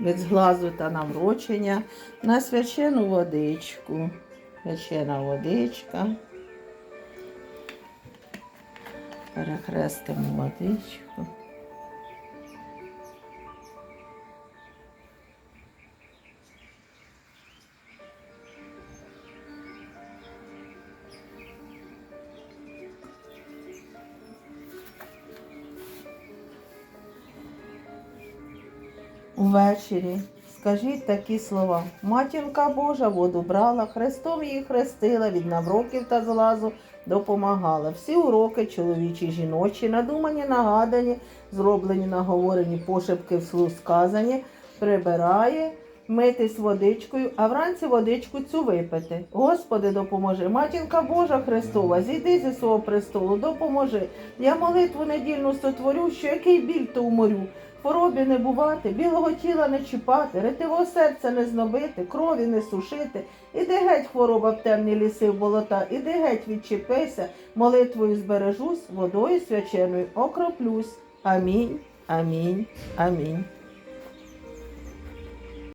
від зглазу та намрочення на свячену водичку. Свячена водичка. Перехрестимо водичку. Увечері скажіть такі слова. Матінка Божа воду брала, хрестом її хрестила, від навроків та злазу допомагала. Всі уроки чоловічі жіночі, надумані, нагадані, зроблені, наговорені, пошепки вслух сказані, прибирає, митись водичкою, а вранці водичку цю випити. Господи, допоможи. Матінка Божа Христова, зійди зі свого престолу, допоможи. Я молитву недільну сотворю, що який біль то уморю. Хворобі не бувати, білого тіла не чіпати, ретивого серця не знобити, крові не сушити. Іди геть, хвороба в темні ліси в болота, іди геть, відчепися, молитвою збережусь, водою свяченою окроплюсь. Амінь, амінь, амінь.